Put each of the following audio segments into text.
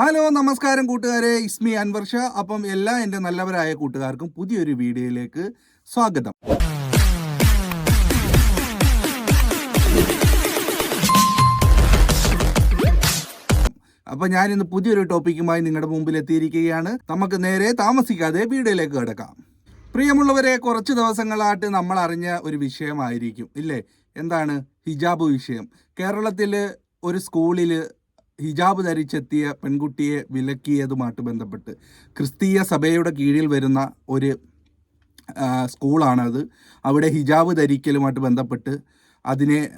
Hello നമസ്കാരം കൂട്ടുകാരെ. ഇസ്മി അൻവർ ഷാ അപ്പം എല്ലാ എന്റെ നല്ലവരായ കൂട്ടുകാർക്കും പുതിയൊരു വീഡിയോയിലേക്ക് സ്വാഗതം. അപ്പൊ ഞാൻ ഇന്ന് പുതിയൊരു ടോപ്പിക്കുമായി നിങ്ങളുടെ മുമ്പിൽ എത്തിയിരിക്കുകയാണ്. നമുക്ക് നേരെ താമസിക്കാതെ വീഡിയോയിലേക്ക് കിടക്കാം. പ്രിയമുള്ളവരെ കുറച്ച് ദിവസങ്ങളായിട്ട് നമ്മൾ അറിഞ്ഞ ഒരു വിഷയമായിരിക്കും ഇല്ലേ? എന്താണ് ഹിജാബ് വിഷയം? കേരളത്തിൽ ഒരു സ്കൂളിൽ ഹിജാബ് ധരിച്ചെത്തിയ പെൺകുട്ടിയെ വിലക്കിയതുമായിട്ട് ബന്ധപ്പെട്ട്. ക്രിസ്തീയ സഭയുടെ കീഴിൽ വരുന്ന ഒരു സ്കൂളാണത്. അവിടെ ഹിജാബ് ധരിക്കലുമായിട്ട് ബന്ധപ്പെട്ട് അതിനെ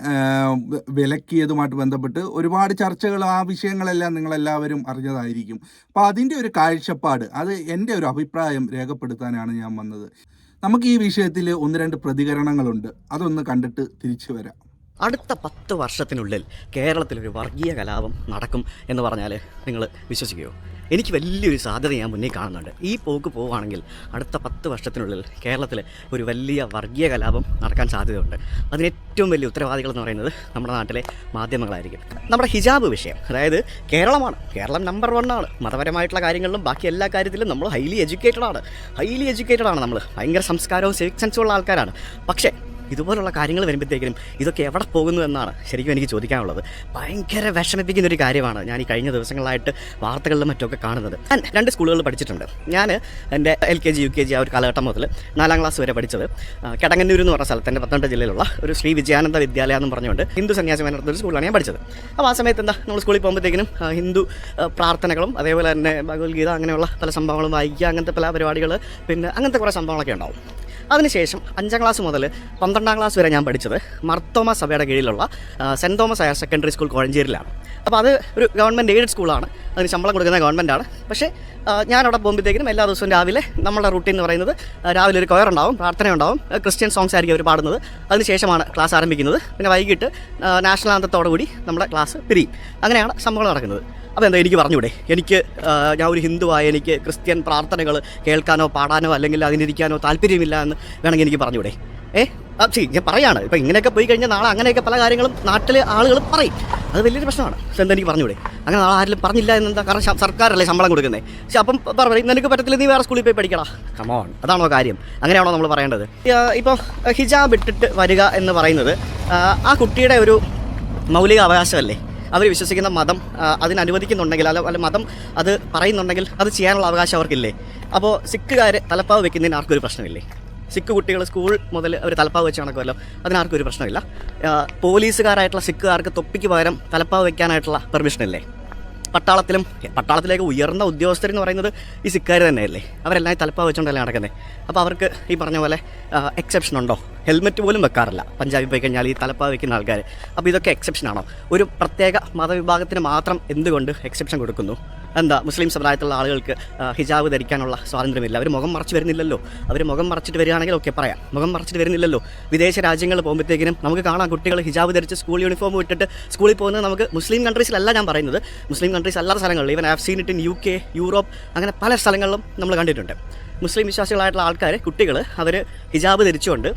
വിലക്കിയതുമായിട്ട് ബന്ധപ്പെട്ട് ഒരുപാട് ചർച്ചകൾ ആ വിഷയങ്ങളെല്ലാം നിങ്ങളെല്ലാവരും അറിഞ്ഞതായിരിക്കും. അപ്പോൾ അതിന്റെ ഒരു കാഴ്ചപ്പാട് അത് എന്റെ ഒരു അഭിപ്രായം രേഖപ്പെടുത്താനാണ് ഞാൻ വന്നത്. നമുക്ക് ഈ വിഷയത്തിൽ ഒന്ന് രണ്ട് പ്രതികരണങ്ങളുണ്ട്. അതൊന്ന് കണ്ടിട്ട് തിരിച്ചു വരാം. അടുത്ത പത്ത് വർഷത്തിനുള്ളിൽ കേരളത്തിലൊരു വർഗീയ കലാപം നടക്കും എന്ന് പറഞ്ഞാൽ നിങ്ങൾ വിശ്വസിക്കുമോ എനിക്ക് വലിയൊരു സാധ്യത ഞാൻ മുന്നേ കാണുന്നുണ്ട്. ഈ പോക്ക് പോവുകയാണെങ്കിൽ അടുത്ത പത്ത് വർഷത്തിനുള്ളിൽ കേരളത്തിൽ ഒരു വലിയ വർഗീയ കലാപം നടക്കാൻ സാധ്യതയുണ്ട്. അതിന് ഏറ്റവും വലിയ ഉത്തരവാദികൾ എന്ന് പറയുന്നത് നമ്മുടെ നാട്ടിലെ മാധ്യമങ്ങളായിരിക്കും. നമ്മുടെ ഹിജാബ് വിഷയം അതായത് കേരളമാണ്. കേരളം നമ്പർ വൺ ആണ്. മതപരമായിട്ടുള്ള കാര്യങ്ങളിലും ബാക്കി എല്ലാ കാര്യത്തിലും നമ്മൾ ഹൈലി എഡ്യൂക്കേറ്റഡ് ആണ്. ഹൈലി എഡ്യൂക്കേറ്റഡ് ആണ് നമ്മൾ ഭയങ്കര സംസ്കാരവും സിവിക് സെൻസും ഉള്ള ആൾക്കാരാണ്. പക്ഷേ ഇതുപോലുള്ള കാര്യങ്ങൾ വരുമ്പോഴത്തേക്കിനും ഇതൊക്കെ എവിടെ പോകുന്നു എന്നാണ് ശരിക്കും എനിക്ക് ചോദിക്കാനുള്ളത്. ഭയങ്കര വിഷമിപ്പിക്കുന്ന ഒരു കാര്യമാണ് ഞാൻ ഈ കഴിഞ്ഞ ദിവസങ്ങളായിട്ട് വാർത്തകളിലും മറ്റൊക്കെ കാണുന്നത്. ഞാൻ രണ്ട് സ്കൂളുകളിൽ പഠിച്ചിട്ടുണ്ട്. ഞാൻ എന്റെ L K G U K G ആ ഒരു കാലഘട്ടം മുതൽ നാലാം ക്ലാസ് വരെ പഠിച്ചത് കടങ്ങന്നൂർ എന്ന് പറഞ്ഞ സ്ഥലത്ത് എന്റെ പത്തനംതിട്ട ജില്ലയിലുള്ള ഒരു ശ്രീ വിജയാനന്ദ വിദ്യാലയം എന്ന് പറഞ്ഞുകൊണ്ട് ഹിന്ദു സന്യാസി നടത്തുന്ന ഒരു സ്കൂളിലാണ് ഞാൻ പഠിച്ചത്. അപ്പോൾ ആ സമയത്ത് എന്താ നമ്മൾ സ്കൂളിൽ പോകുമ്പോഴത്തേക്കിനും ഹിന്ദു പ്രാർത്ഥനകളും അതേപോലെ തന്നെ ഭഗവത്ഗീത അങ്ങനെയുള്ള പല സംഭവങ്ങളും വായിക്കുക അങ്ങനത്തെ പല പരിപാടികൾ പിന്നെ അങ്ങനത്തെ കുറേ സംഭവങ്ങളൊക്കെ ഉണ്ടാവും. അതിനുശേഷം അഞ്ചാം ക്ലാസ് മുതൽ പന്ത്രണ്ടാം ക്ലാസ് വരെ ഞാൻ പഠിച്ചത് മർത്തോമ സഭയുടെ കീഴിലുള്ള saint Thomas higher secondary school കോഴഞ്ചേരിയിലാണ്. അപ്പോൾ അത് ഒരു ഗവൺമെന്റ് എയ്ഡഡ് സ്കൂളാണ്. അതിന് ശമ്പളം കൊടുക്കുന്ന ഗവൺമെന്റാണ് പക്ഷേ ഞാനവിടെ പോകുമ്പോഴത്തേക്കും എല്ലാ ദിവസവും രാവിലെ നമ്മുടെ റൂട്ടീൻ എന്ന് പറയുന്നത് രാവിലെ ഒരു കൊയർ ഉണ്ടാവും പ്രാർത്ഥന ഉണ്ടാവും ക്രിസ്ത്യൻ സോങ്സ് ആയിരിക്കും അവർ പാടുന്നത്. അതിനുശേഷമാണ് ക്ലാസ് ആരംഭിക്കുന്നത്. പിന്നെ വൈകിട്ട് നാഷണൽ ആന്തത്തോടു കൂടി നമ്മുടെ ക്ലാസ് പിരിയും. അങ്ങനെയാണ് സംഭവങ്ങൾ നടക്കുന്നത്. എന്താ എനിക്ക് പറഞ്ഞൂടെ? എനിക്ക് ഞാൻ ഒരു ഹിന്ദുവായ എനിക്ക് ക്രിസ്ത്യൻ പ്രാർത്ഥനകൾ കേൾക്കാനോ പാടാനോ അല്ലെങ്കിൽ അതിനിരിക്കാനോ താല്പര്യമില്ല എന്ന് വേണമെങ്കിൽ എനിക്ക് പറഞ്ഞൂടെ? ഏ? ശരി ഞാൻ പറയാണ്. ഇപ്പം ഇങ്ങനെയൊക്കെ പോയി കഴിഞ്ഞാൽ നാളെ അങ്ങനെയൊക്കെ പല കാര്യങ്ങളും നാട്ടിലെ ആളുകൾ പറയും. അത് വലിയൊരു പ്രശ്നമാണ്. എന്താ എനിക്ക് പറഞ്ഞൂടെ? അങ്ങനെ നാളെ ആരും പറഞ്ഞില്ല എന്നെന്താ കാരണം സർക്കാരല്ലേ ശമ്പളം കൊടുക്കുന്നത് പക്ഷെ അപ്പം പറഞ്ഞു നിനക്ക് പറ്റത്തില്ല നീ വേറെ സ്കൂളിൽ പോയി പഠിക്കടാ. കമോൺ അതാണോ കാര്യം. അങ്ങനെയാണോ നമ്മൾ പറയേണ്ടത്? ഇപ്പം ഹിജാബ് ഇട്ടിട്ട് വരിക എന്ന് പറയുന്നത് ആ കുട്ടിയുടെ ഒരു മൗലിക അവകാശമല്ലേ അവർ വിശ്വസിക്കുന്ന മതം അതിനനുവദിക്കുന്നുണ്ടെങ്കിൽ അതിന് അല്ല അല്ല മതം അത് പറയുന്നുണ്ടെങ്കിൽ അത് ചെയ്യാനുള്ള അവകാശം അവർക്കില്ലേ? അപ്പോൾ സിഖുകാർ തലപ്പാവ് വെക്കുന്നതിന് ആർക്കൊരു പ്രശ്നമില്ലേ? സിഖ് കുട്ടികൾ സ്കൂൾ മുതൽ അവർ തലപ്പാവ് വെച്ച് നടക്കുമല്ലോ അതിനാർക്കൊരു പ്രശ്നമില്ല. പോലീസുകാരായിട്ടുള്ള സിഖുകാർക്ക് തൊപ്പിക്ക് പകരം തലപ്പാവ് വെക്കാനായിട്ടുള്ള പെർമിഷൻ ഇല്ലേ പട്ടാളത്തിലും പട്ടാളത്തിലേക്ക് ഉയർന്ന ഉദ്യോഗസ്ഥരെന്ന് പറയുന്നത് ഈ സിക്കാർ തന്നെയല്ലേ? അവരെല്ലാം തലപ്പ വെച്ചുകൊണ്ടല്ലേ നടക്കുന്നത് അപ്പോൾ അവർക്ക് ഈ പറഞ്ഞ പോലെ എക്സെപ്ഷൻ ഉണ്ടോ? ഹെൽമെറ്റ് പോലും വെക്കാറില്ല. പഞ്ചാബിൽ പോയി കഴിഞ്ഞാൽ ഈ തലപ്പ വെക്കുന്ന ആൾക്കാർ അപ്പോൾ ഇതൊക്കെ എക്സെപ്ഷൻ ആണോ? ഒരു പ്രത്യേക മതവിഭാഗത്തിന് മാത്രം എന്തുകൊണ്ട് എക്സെപ്ഷൻ കൊടുക്കുന്നു? എന്താ മുസ്ലിം സമുദായത്തിലുള്ള ആളുകൾക്ക് ഹിജാബ് ധരിക്കാനുള്ള സ്വാതന്ത്ര്യമില്ല. അവർ മുഖം മറച്ച് വരുന്നില്ലല്ലോ. അവർ മുഖം മറച്ചിട്ട് വരികയാണെങ്കിൽ ഒക്കെ പറയാം. മുഖം മറച്ചിട്ട് വരുന്നില്ലല്ലോ. വിദേശ രാജ്യങ്ങളിൽ പോകുമ്പോഴത്തേക്കിനും നമുക്ക് കാണാം കുട്ടികൾ ഹിജാബ് ധരിച്ച് സ്കൂൾ യൂണിഫോം ഇട്ടിട്ട് സ്കൂളിൽ പോകുന്നത് നമുക്ക് മുസ്ലിം കൺട്രീസിലല്ല ഞാൻ പറയുന്നത്. മുസ്ലിം കൺട്രീസ് അല്ലാത്ത സ്ഥലങ്ങളിൽ even have seen it in U K Europe അങ്ങനെ പല സ്ഥലങ്ങളിലും നമ്മൾ കണ്ടിട്ടുണ്ട്. മുസ്ലിം വിശ്വാസികളായിട്ടുള്ള ആൾക്കാർ കുട്ടികൾ അവർ ഹിജാബ് ധരിച്ചുകൊണ്ട്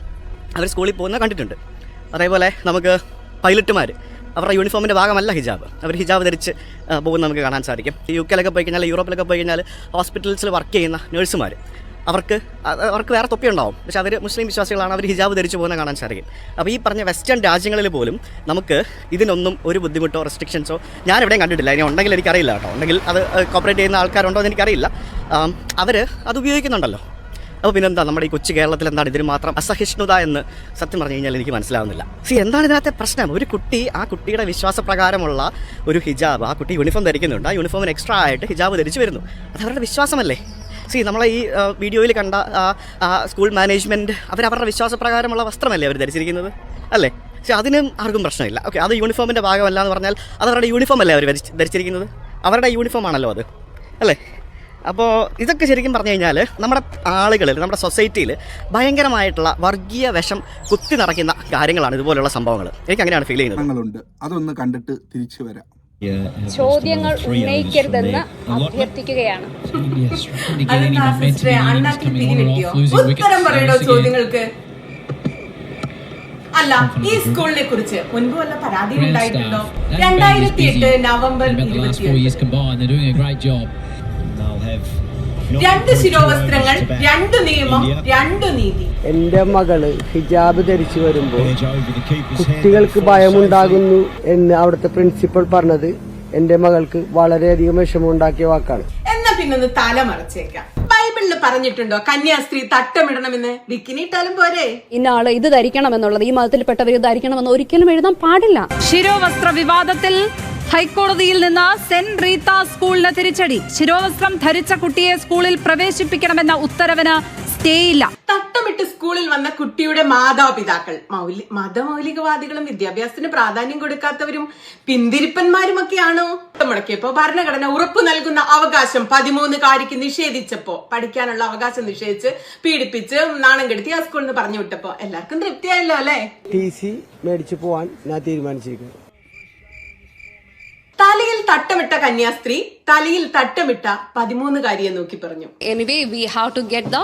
അവർ സ്കൂളിൽ പോകുന്നത് കണ്ടിട്ടുണ്ട്. അതേപോലെ നമുക്ക് പൈലറ്റുമാർ അവരുടെ യൂണിഫോമിന്റെ ഭാഗമല്ല ഹിജാബ്. അവർ ഹിജാബ് ധരിച്ച് പോകുന്നത് നമുക്ക് കാണാൻ സാധിക്കും. യു കെയിലൊക്കെ പോയി കഴിഞ്ഞാൽ യൂറോപ്പിലൊക്കെ പോയി കഴിഞ്ഞാൽ ഹോസ്പിറ്റൽസിൽ വർക്ക് ചെയ്യുന്ന നഴ്സുമാർ അവർക്ക് അവർക്ക് വേറെ തൊപ്പി ഉണ്ടാവും. പക്ഷെ അവർ മുസ്ലിം വിശ്വാസികളാണ് അവർ ഹിജാബ് ധരിച്ചു പോകുന്നത് കാണാൻ സാധിക്കും. അപ്പോൾ ഈ പറഞ്ഞ വെസ്റ്റേൺ രാജ്യങ്ങളിൽ പോലും നമുക്ക് ഇതിനൊന്നും ഒരു ബുദ്ധിമുട്ടോ റെസ്ട്രിക്ഷൻസോ ഞാൻ എവിടെയും കണ്ടിട്ടില്ല. ഇനി ഉണ്ടെങ്കിൽ എനിക്കറിയില്ല കേട്ടോ. ഉണ്ടെങ്കിൽ അത് കോപ്പറേറ്റ് ചെയ്യുന്ന ആൾക്കാരുണ്ടോ എന്ന് എനിക്കറിയില്ല. അവർ അത് ഉപയോഗിക്കുന്നുണ്ടല്ലോ. അപ്പോൾ പിന്നെന്താ നമ്മുടെ ഈ കൊച്ചു കേരളത്തിൽ എന്താണ് ഇതിന് മാത്രം അസഹിഷ്ണുത എന്ന് സത്യം പറഞ്ഞു കഴിഞ്ഞാൽ എനിക്ക് മനസ്സിലാവുന്നില്ല. സി എന്താണ് ഇതിനകത്തെ പ്രശ്നം? ഒരു കുട്ടി ആ കുട്ടിയുടെ വിശ്വാസപ്രകാരമുള്ള ഒരു ഹിജാബ് ആ കുട്ടി യൂണിഫോം ധരിക്കുന്നുണ്ട് ആ യൂണിഫോമിന് എക്സ്ട്രാ ആയിട്ട് ഹിജാബ് ധരിച്ചു വരുന്നു. അത് അവരുടെ വിശ്വാസമല്ലേ? സി നമ്മളെ ഈ വീഡിയോയിൽ കണ്ട സ്കൂൾ മാനേജ്മെന്റ് അവർ അവരുടെ വിശ്വാസപ്രകാരമുള്ള വസ്ത്രമല്ലേ അവർ ധരിച്ചിരിക്കുന്നത്? അല്ലേ? പക്ഷേ അതിനും ആർക്കും പ്രശ്നമില്ല. ഓക്കെ അത് യൂണിഫോമിന്റെ ഭാഗമല്ല എന്ന് പറഞ്ഞാൽ അത് അവരുടെ യൂണിഫോം അല്ലേ അവർ ധരിച്ചിരിക്കുന്നത്? അവരുടെ യൂണിഫോം ആണല്ലോ അത്. അല്ലേ? അപ്പോൾ ഇതൊക്കെ ശരിക്കും പറഞ്ഞു കഴിഞ്ഞാൽ നമ്മുടെ ആളുകളിൽ നമ്മുടെ സൊസൈറ്റിയിൽ ഭയങ്കരമായിട്ടുള്ള വർഗീയ വിഷം കുത്തി നിറയ്ക്കുന്ന കാര്യങ്ങളാണ് ഇതുപോലെയുള്ള സംഭവങ്ങൾ എനിക്ക് അങ്ങനെയാണ് ഫീൽ ചെയ്യുന്നത് അതൊന്ന് കണ്ടിട്ട് തിരിച്ചു വരാം ചോദ്യങ്ങൾ ഉന്നയിക്കരുതെന്ന് അഭ്യർത്ഥിക്കുകയാണ് ചോദ്യങ്ങൾക്ക് അല്ല ഈ സ്കൂളിനെ കുറിച്ച് മുൻപ് വല്ല പരാതി ഉണ്ടായിട്ടുണ്ടോ രണ്ടായിരത്തി എട്ട്. നവംബർ രണ്ട് ശിരോവസ്ത്രങ്ങൾ രണ്ട് നിയമം രണ്ട് നീതി. എന്റെ മകൾ ഹിജാബ് ധരിച്ചു വരുമ്പോൾ കുട്ടികൾക്ക് ഭയമുണ്ടാകുന്നു എന്ന് അവിടുത്തെ പ്രിൻസിപ്പൽ പറഞ്ഞത് എന്റെ മകൾക്ക് വളരെയധികം വിഷമമുണ്ടാക്കിയ വാക്കാണ്. എന്നാ പിന്നെ തല മറച്ചേക്കാം. ബൈബിളിൽ പറഞ്ഞിട്ടുണ്ടോ കന്യാസ്ത്രീ തട്ടമിടണമെന്ന്? ബിക്കിനി ഇട്ടാലും പോരെ? ഇന്നാൾ ഇത് ധരിക്കണം എന്നുള്ളത് ഈ മതത്തിൽപ്പെട്ടവർ ഇത് ധരിക്കണമെന്ന് ഒരിക്കലും എഴുതാൻ പാടില്ല. ശിരോവസ്ത്ര വിവാദത്തിൽ ഹൈക്കോടതിയിൽ നിന്ന് സെന്റ് റീത്ത സ്കൂളിന് തിരിച്ചടി. ശിരോവസ്ത്രം ധരിച്ച കുട്ടിയെ സ്കൂളിൽ പ്രവേശിപ്പിക്കണമെന്ന ഉത്തരവിന് സ്റ്റേയില്ല. തട്ടമിട്ട് സ്കൂളിൽ വന്ന കുട്ടിയുടെ മാതാപിതാക്കൾ മൗലി മതമൗലികവാദികളും വിദ്യാഭ്യാസത്തിന് പ്രാധാന്യം കൊടുക്കാത്തവരും പിന്തിരിപ്പന്മാരുമൊക്കെയാണോ? മുടക്കിയപ്പോ ഭരണഘടന ഉറപ്പു നൽകുന്ന അവകാശം പതിമൂന്നുകാരിക്ക് നിഷേധിച്ചപ്പോ പഠിക്കാനുള്ള അവകാശം നിഷേധിച്ച് പീഡിപ്പിച്ച് നാണം കെടുത്തി ആ സ്കൂളിൽ നിന്ന് പറഞ്ഞു വിട്ടപ്പോ എല്ലാവർക്കും തൃപ്തിയായല്ലോ അല്ലേ? ടി സി മേടിച്ചു പോവാൻ ഞാൻ തീരുമാനിച്ചിരിക്കുന്നു. തട്ടമിട്ട കന്യാസ്ത്രീ തലയിൽ തട്ടമിട്ട പതിമൂന്നുകാരിയെ നോക്കി പറഞ്ഞു. Anyway we have to get the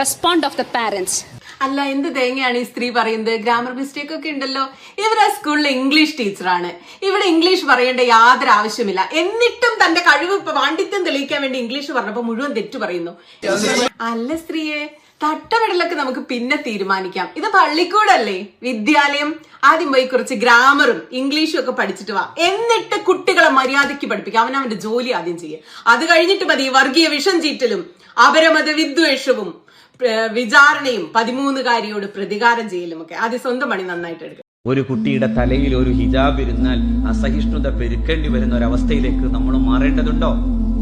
respond of the parents അല്ല എന്ത് തേങ്ങയാണ് ഈ സ്ത്രീ പറയുന്നത്? ഗ്രാമർ മിസ്റ്റേക്ക് ഒക്കെ ഉണ്ടല്ലോ. ഇവർ ആ സ്കൂളിലെ ഇംഗ്ലീഷ് ടീച്ചറാണ് ഇവിടെ ഇംഗ്ലീഷ് പറയേണ്ട യാതൊരു ആവശ്യമില്ല. എന്നിട്ടും തന്റെ കഴിവ് ഇപ്പൊ പാണ്ഡിത്യം തെളിയിക്കാൻ വേണ്ടി ഇംഗ്ലീഷ് പറഞ്ഞപ്പോ മുഴുവൻ തെറ്റു പറയുന്നു. അല്ല സ്ത്രീയെ. തട്ടമിടലൊക്കെ നമുക്ക് പിന്നെ തീരുമാനിക്കാം. ഇത് പള്ളിക്കൂടല്ലേ? വിദ്യാലയം ആദ്യം പോയി കുറച്ച് ഗ്രാമറും ഇംഗ്ലീഷും ഒക്കെ പഠിച്ചിട്ട് വാ. എന്നിട്ട് കുട്ടികളെ മര്യാദയ്ക്ക് പഠിപ്പിക്കാം. അവൻ അവന്റെ ജോലി ആദ്യം ചെയ്യുക അത് കഴിഞ്ഞിട്ട് മതി വർഗീയ വിഷം ചീറ്റലും അപരമത വിദ്വേഷവും വിചാരണയും പതിമൂന്നുകാരിയോട് പ്രതികാരം ചെയ്യലും ഒക്കെ. ആദ്യം സ്വന്തം പണി നന്നായിട്ട് എടുക്കുക ഒരു കുട്ടിയുടെ തലയിൽ ഒരു ഹിജാബ് ഇരുന്നാൽ അസഹിഷ്ണുത പെരുക്കേണ്ടി വരുന്ന ഒരവസ്ഥയിലേക്ക് നമ്മൾ മാറേണ്ടതുണ്ടോ?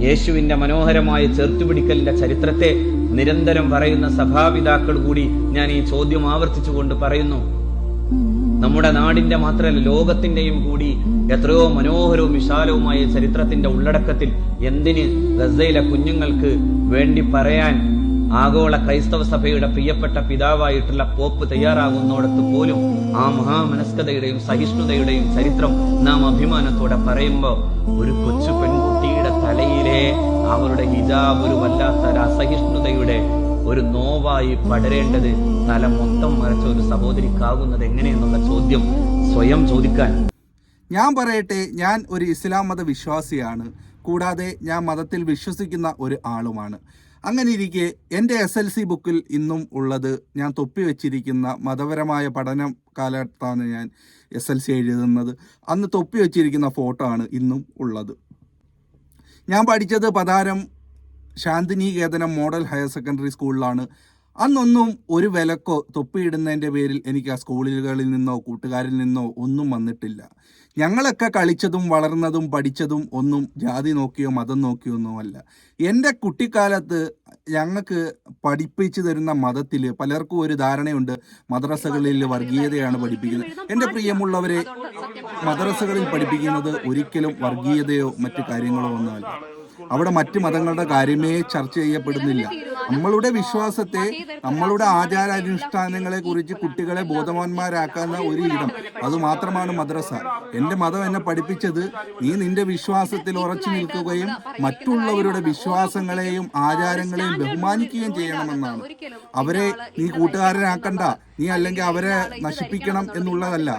യേശുവിന്റെ മനോഹരമായ ചേർത്തുപിടിക്കലിന്റെ ചരിത്രത്തെ നിരന്തരം പറയുന്ന സഭാപിതാക്കൾ കൂടി ഞാൻ ഈ ചോദ്യം ആവർത്തിച്ചുകൊണ്ട് പറയുന്നു. നമ്മുടെ നാടിന്റെ മാത്രമല്ല ലോകത്തിന്റെയും കൂടി എത്രയോ മനോഹരവും വിശാലവുമായ ചരിത്രത്തിന്റെ ഉള്ളടക്കത്തിൽ എന്തിന് ഗസയിലെ കുഞ്ഞുങ്ങൾക്ക് വേണ്ടി പറയാൻ ആഗോള ക്രൈസ്തവ സഭയുടെ പ്രിയപ്പെട്ട പിതാവായിട്ടുള്ള പോപ്പ് തയ്യാറാകുന്നിടത്ത് പോലും ആ മഹാമനസ്കതയുടെയും സഹിഷ്ണുതയുടെയും ചരിത്രം നാം അഭിമാനത്തോടെ പറയുമ്പോൾ ഒരു കൊച്ചു പെൺകുട്ടിയുടെ തലയിലെ അവരുടെ ഹിജാബ് ഒരു വല്ലാത്ത ഒരു അസഹിഷ്ണുതയുടെ ഒരു നോവായി പടരേണ്ടത് തല മൊത്തം മറച്ച ഒരു സഹോദരിക്കാകുന്നത് എങ്ങനെയെന്നുള്ള ചോദ്യം സ്വയം ചോദിക്കാൻ. ഞാൻ പറയട്ടെ ഞാൻ ഒരു ഇസ്ലാം മത വിശ്വാസിയാണ്. കൂടാതെ ഞാൻ മതത്തിൽ വിശ്വസിക്കുന്ന ഒരു ആളുമാണ്. അങ്ങനെ ഇരിക്കെ എന്റെ എസ് എൽ സി ബുക്കിൽ ഇന്നും ഉള്ളത് ഞാൻ തൊപ്പി വെച്ചിരിക്കുന്ന മതപരമായ പഠനം കാലത്താണ് ഞാൻ എസ് എൽ സി എഴുതുന്നത്. അന്ന് തൊപ്പി വെച്ചിരിക്കുന്ന ഫോട്ടോ ആണ് ഇന്നും ഉള്ളത്. ഞാൻ പഠിച്ചത് Patharam Santhinikethanam model higher secondary സ്കൂളിലാണ്. അന്നൊന്നും ഒരു വിലക്കോ തൊപ്പിയിടുന്നതിന്റെ പേരിൽ എനിക്ക് ആ സ്കൂളുകളിൽ നിന്നോ കൂട്ടുകാരിൽ നിന്നോ ഒന്നും വന്നിട്ടില്ല. ഞങ്ങളൊക്കെ കളിച്ചതും വളർന്നതും പഠിച്ചതും ഒന്നും ജാതി നോക്കിയോ മതം നോക്കിയോ ഒന്നുമല്ല. എന്റെ കുട്ടിക്കാലത്ത് ഞങ്ങൾക്ക് പഠിപ്പിച്ചു തരുന്ന മതത്തിൽ പലർക്കും ഒരു ധാരണയുണ്ട്. മദ്രസകളിൽ വർഗീയതയാണ് പഠിപ്പിക്കുന്നത്. എന്റെ പ്രിയമുള്ളവരെ മദ്രസകളിൽ പഠിപ്പിക്കുന്നത് ഒരിക്കലും വർഗീയതയോ മറ്റു കാര്യങ്ങളോ ഒന്നുമല്ല. അവിടെ മറ്റ് മതങ്ങളുടെ കാര്യമേ ചർച്ച ചെയ്യപ്പെടുന്നില്ല. നമ്മളുടെ വിശ്വാസത്തെ നമ്മളുടെ ആചാരാനുഷ്ഠാനങ്ങളെ കുറിച്ച് കുട്ടികളെ ബോധവാന്മാരാക്കുന്ന ഒരു ഇടം അത് മാത്രമാണ് മദ്രസ. എന്റെ മതം എന്നെ പഠിപ്പിച്ചത് നീ നിന്റെ വിശ്വാസത്തിൽ ഉറച്ചു നിൽക്കുകയും മറ്റുള്ളവരുടെ വിശ്വാസങ്ങളെയും ആചാരങ്ങളെയും ബഹുമാനിക്കുകയും ചെയ്യണമെന്നാണ്. അവരെ നീ കൂട്ടുകാരനാക്കണ്ട. നീ അല്ലെങ്കിൽ അവരെ നശിപ്പിക്കണം എന്നുള്ളതല്ല.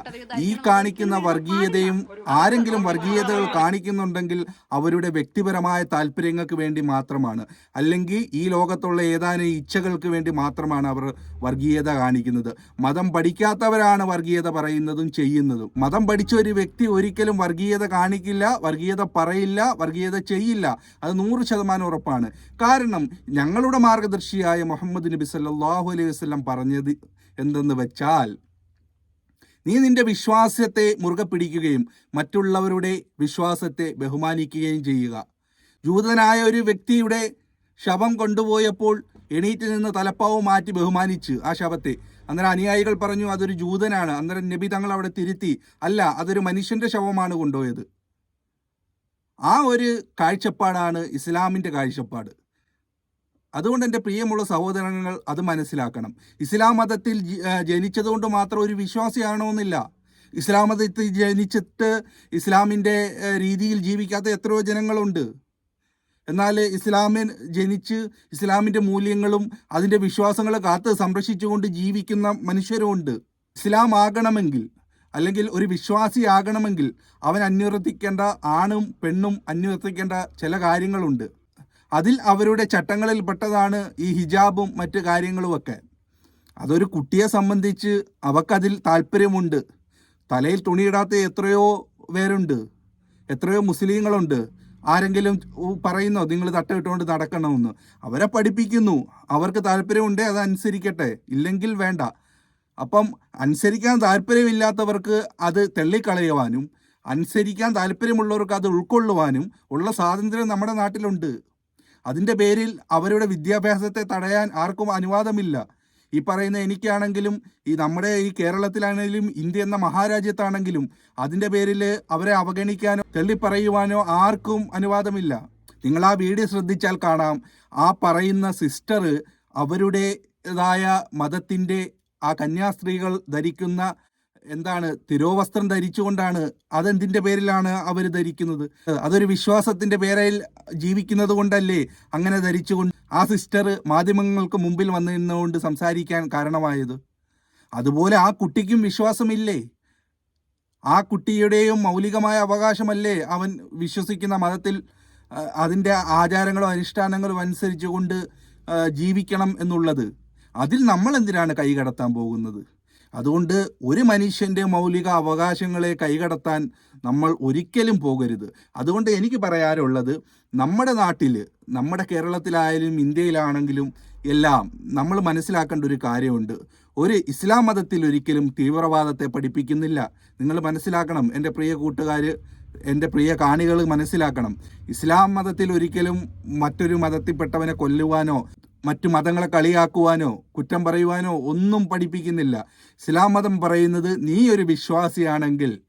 ഈ കാണിക്കുന്ന വർഗീയതയും ആരെങ്കിലും വർഗീയതകൾ കാണിക്കുന്നുണ്ടെങ്കിൽ അവരുടെ വ്യക്തിപരമായ താല്പര്യങ്ങൾക്ക് വേണ്ടി മാത്രമാണ്. അല്ലെങ്കിൽ ഈ ലോകത്തുള്ള ഏതാനും ഇച്ഛകൾക്ക് വേണ്ടി മാത്രമാണ് അവർ വർഗീയത കാണിക്കുന്നത്. മതം പഠിക്കാത്തവരാണ് വർഗീയത പറയുന്നതും ചെയ്യുന്നതും. മതം പഠിച്ച ഒരു വ്യക്തി ഒരിക്കലും വർഗീയത കാണിക്കില്ല വർഗീയത പറയില്ല വർഗീയത ചെയ്യില്ല. അത് നൂറ് ശതമാനം ഉറപ്പാണ്. കാരണം ഞങ്ങളുടെ മാർഗദർശിയായ മുഹമ്മദ് നബി സല്ലാഹു അലൈഹി വസ്ലം പറഞ്ഞത് എന്തെന്ന് വെച്ചാൽ നീ നിന്റെ വിശ്വാസത്തെ മുറുകെ പിടിക്കുകയും മറ്റുള്ളവരുടെ വിശ്വാസത്തെ ബഹുമാനിക്കുകയും ചെയ്യുക. ജൂതനായ ഒരു വ്യക്തിയുടെ ശവം കൊണ്ടുപോയപ്പോൾ എണീറ്റ് നിന്ന് തലപ്പാവ് മാറ്റി ബഹുമാനിച്ച് ആ ശവത്തെ. അന്നേരം അനുയായികൾ പറഞ്ഞു അതൊരു ജൂതനാണ്. അന്നേരം നബി തങ്ങൾ അവിടെ തിരുത്തി. അല്ല അതൊരു മനുഷ്യന്റെ ശവമാണ് കൊണ്ടുപോയത്. ആ ഒരു കാഴ്ചപ്പാടാണ് ഇസ്ലാമിന്റെ കാഴ്ചപ്പാട്. അതുകൊണ്ട് എന്റെ പ്രിയമുള്ള സഹോദരങ്ങൾ അത് മനസ്സിലാക്കണം. ഇസ്ലാം മതത്തിൽ ജനിച്ചതുകൊണ്ട് മാത്രം ഒരു വിശ്വാസിയാണോന്നില്ല ഇസ്ലാം മതത്തിൽ ജനിച്ചിട്ട് ഇസ്ലാമിന്റെ രീതിയിൽ ജീവിക്കാത്ത എത്രയോ ജനങ്ങളുണ്ട്. എന്നാൽ ഇസ്ലാമിൻ ജനിച്ച് ഇസ്ലാമിന്റെ മൂല്യങ്ങളും അതിന്റെ വിശ്വാസങ്ങളും കാത്ത് സംരക്ഷിച്ചുകൊണ്ട് ജീവിക്കുന്ന മനുഷ്യരുമുണ്ട്. ഇസ്ലാം ആകണമെങ്കിൽ അല്ലെങ്കിൽ ഒരു വിശ്വാസിയാകണമെങ്കിൽ അവൻ അന്വർത്തിക്കേണ്ട ആണും പെണ്ണും അന്വർത്തിക്കേണ്ട ചില കാര്യങ്ങളുണ്ട്. അതിൽ അവരുടെ ചട്ടങ്ങളിൽ പെട്ടതാണ് ഈ ഹിജാബും മറ്റ് കാര്യങ്ങളുമൊക്കെ. അതൊരു കുട്ടിയെ സംബന്ധിച്ച് അവക്കതിൽ താല്പര്യമുണ്ട്. തലയിൽ തുണിയിടാത്ത എത്രയോ പേരുണ്ട്. എത്രയോ മുസ്ലിങ്ങളുണ്ട്. ആരെങ്കിലും പറയുന്നോ നിങ്ങൾ തട്ടമിട്ടുകൊണ്ട് നടക്കണമെന്ന്. അവരെ പഠിപ്പിക്കുന്നു. അവർക്ക് താല്പര്യമുണ്ടേ അത് അനുസരിക്കട്ടെ ഇല്ലെങ്കിൽ വേണ്ട. അപ്പം അനുസരിക്കാൻ താല്പര്യമില്ലാത്തവർക്ക് അത് തെള്ളിക്കളയുവാനും അനുസരിക്കാൻ താല്പര്യമുള്ളവർക്ക് അത് ഉൾക്കൊള്ളുവാനും ഉള്ള സ്വാതന്ത്ര്യം നമ്മുടെ നാട്ടിലുണ്ട്. അതിന്റെ പേരിൽ അവരുടെ വിദ്യാഭ്യാസത്തെ തടയാൻ ആർക്കും അനുവാദമില്ല. ഈ പറയുന്ന എനിക്കാണെങ്കിലും ഈ നമ്മുടെ ഈ കേരളത്തിലാണെങ്കിലും ഇന്ത്യ എന്ന മഹാരാജ്യത്താണെങ്കിലും അതിന്റെ പേരിൽ അവരെ അവഗണിക്കാനോ തള്ളിപ്പറയുവാനോ ആർക്കും അനുവാദമില്ല. നിങ്ങൾ ആ വീഡിയോ ശ്രദ്ധിച്ചാൽ കാണാം. ആ പറയുന്ന സിസ്റ്റർ അവരുടേതായ മതത്തിന്റെ ആ കന്യാസ്ത്രീകൾ ധരിക്കുന്ന എന്താണ് തിരോവസ്ത്രം ധരിച്ചുകൊണ്ടാണ് അതെന്തിന്റെ പേരിലാണ് അവർ ധരിക്കുന്നത്? അതൊരു വിശ്വാസത്തിന്റെ പേരിൽ ജീവിക്കുന്നത് കൊണ്ടല്ലേ അങ്ങനെ ധരിച്ചുകൊണ്ട് ആ സിസ്റ്റർ മാധ്യമങ്ങൾക്ക് മുമ്പിൽ വന്നിരുന്നുകൊണ്ട് സംസാരിക്കാൻ കാരണമായത്? അതുപോലെ ആ കുട്ടിക്കും വിശ്വാസമില്ലേ? ആ കുട്ടിയുടെയും മൗലികമായ അവകാശമല്ലേ അവൻ വിശ്വസിക്കുന്ന മതത്തിൽ അതിന്റെ ആചാരങ്ങളും അനുഷ്ഠാനങ്ങളും അനുസരിച്ചുകൊണ്ട് ജീവിക്കണം എന്നുള്ളത്? അതിൽ നമ്മൾ എന്തിനാണ് കൈകടത്താൻ പോകുന്നത്? അതുകൊണ്ട് ഒരു മനുഷ്യന്റെ മൗലിക അവകാശങ്ങളെ കൈകടത്താൻ നമ്മൾ ഒരിക്കലും പോകരുത്. അതുകൊണ്ട് എനിക്ക് പറയാനുള്ളത് നമ്മുടെ നാട്ടിൽ നമ്മുടെ കേരളത്തിലായാലും ഇന്ത്യയിലാണെങ്കിലും എല്ലാം നമ്മൾ മനസ്സിലാക്കേണ്ട ഒരു കാര്യമുണ്ട്. ഒരു ഇസ്ലാം മതത്തിൽ ഒരിക്കലും തീവ്രവാദത്തെ പഠിപ്പിക്കുന്നില്ല. നിങ്ങൾ മനസ്സിലാക്കണം എന്റെ പ്രിയ കൂട്ടുകാർ എന്റെ പ്രിയ കാണികൾ മനസ്സിലാക്കണം. ഇസ്ലാം മതത്തിൽ ഒരിക്കലും മറ്റൊരു മതത്തിൽപ്പെട്ടവനെ കൊല്ലുവാനോ മറ്റു മതങ്ങളെ കളിയാക്കുവാനോ കുറ്റം പറയുവാനോ ഒന്നും പഠിപ്പിക്കുന്നില്ല. ഇസ്ലാം മതം പറയുന്നത് നീ ഒരു വിശ്വാസിയാണെങ്കിൽ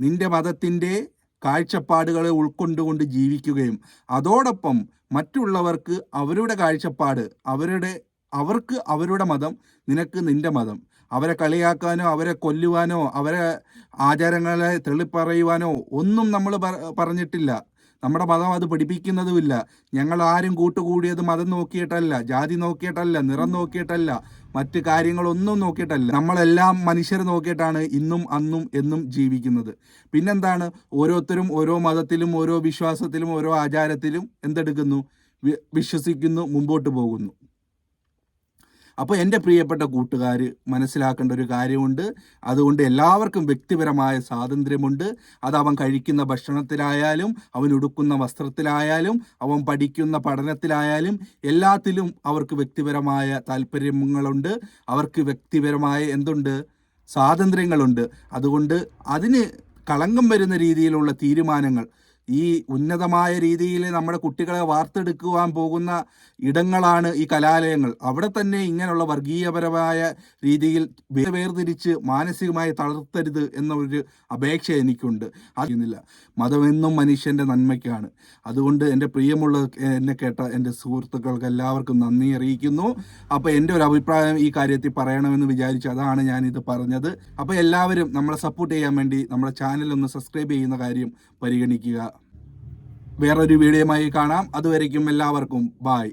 നിന്റെ മതത്തിന്റെ കാഴ്ചപ്പാടുകളെ ഉൾക്കൊണ്ടുകൊണ്ട് ജീവിക്കുകയും അതോടൊപ്പം മറ്റുള്ളവർക്ക് അവരുടെ കാഴ്ചപ്പാട് അവരുടെ അവർക്ക് അവരുടെ മതം നിനക്ക് നിന്റെ മതം. അവരെ കളിയാക്കാനോ അവരെ കൊല്ലുവാനോ അവരെ ആചാരങ്ങളെ തെളിപ്പറയുവാനോ ഒന്നും നമ്മൾ പറഞ്ഞിട്ടില്ല. നമ്മുടെ മതം അത് പഠിപ്പിക്കുന്നതുമില്ല. ഞങ്ങൾ ആരും കൂട്ടുകൂടിയത് മതം നോക്കിയിട്ടല്ല ജാതി നോക്കിയിട്ടല്ല നിറം നോക്കിയിട്ടല്ല മറ്റ് കാര്യങ്ങളൊന്നും നോക്കിയിട്ടല്ല. നമ്മളെല്ലാം മനുഷ്യർ നോക്കിയിട്ടാണ് ഇന്നും അന്നും എന്നും ജീവിക്കുന്നത്. പിന്നെന്താണ്? ഓരോരുത്തരും ഓരോ മതത്തിലും ഓരോ വിശ്വാസത്തിലും ഓരോ ആചാരത്തിലും എന്തെടുക്കുന്നു? വിശ്വസിക്കുന്നു മുമ്പോട്ട് പോകുന്നു. അപ്പോൾ എന്റെ പ്രിയപ്പെട്ട കൂട്ടുകാർ മനസ്സിലാക്കേണ്ട ഒരു കാര്യമുണ്ട്. അതുകൊണ്ട് എല്ലാവർക്കും വ്യക്തിപരമായ സ്വാതന്ത്ര്യമുണ്ട്. അത് അവൻ കഴിക്കുന്ന ഭക്ഷണത്തിലായാലും അവൻ ഉടുക്കുന്ന വസ്ത്രത്തിലായാലും അവൻ പഠിക്കുന്ന പഠനത്തിലായാലും എല്ലാത്തിലും അവർക്ക് വ്യക്തിപരമായ താല്പര്യങ്ങളുണ്ട്. അവർക്ക് വ്യക്തിപരമായ എന്തുണ്ട്? സ്വാതന്ത്ര്യങ്ങളുണ്ട്. അതുകൊണ്ട് അതിന് കളങ്കം വരുന്ന രീതിയിലുള്ള തീരുമാനങ്ങൾ ഈ ഉന്നതമായ രീതിയിൽ നമ്മുടെ കുട്ടികളെ വാർത്തെടുക്കുവാൻ പോകുന്ന ഇടങ്ങളാണ് ഈ കലാലയങ്ങൾ. അവിടെ തന്നെ ഇങ്ങനെയുള്ള വർഗീയപരമായ രീതിയിൽ വേർതിരിച്ച് മാനസികമായി തളർത്തരുത് എന്നൊരു അപേക്ഷ എനിക്കുണ്ട്. അറിയുന്നില്ല മതമെന്നും മനുഷ്യന്റെ നന്മയ്ക്കാണ്. അതുകൊണ്ട് എന്റെ പ്രിയമുള്ള എന്നെ കേട്ട എന്റെ സുഹൃത്തുക്കൾക്ക് എല്ലാവർക്കും നന്ദി അറിയിക്കുന്നു. അപ്പോൾ എന്റെ ഒരു അഭിപ്രായം ഈ കാര്യത്തിൽ പറയണമെന്ന് വിചാരിച്ചു അതാണ് ഞാനിത് പറഞ്ഞത്. അപ്പോൾ എല്ലാവരും നമ്മളെ സപ്പോർട്ട് ചെയ്യാൻ വേണ്ടി നമ്മുടെ ചാനൽ ഒന്ന് സബ്സ്ക്രൈബ് ചെയ്യുന്ന കാര്യം പരിഗണിക്കുക. വേറൊരു വീഡിയോയുമായി കാണാം. അതുവരയ്ക്കും എല്ലാവർക്കും ബായ്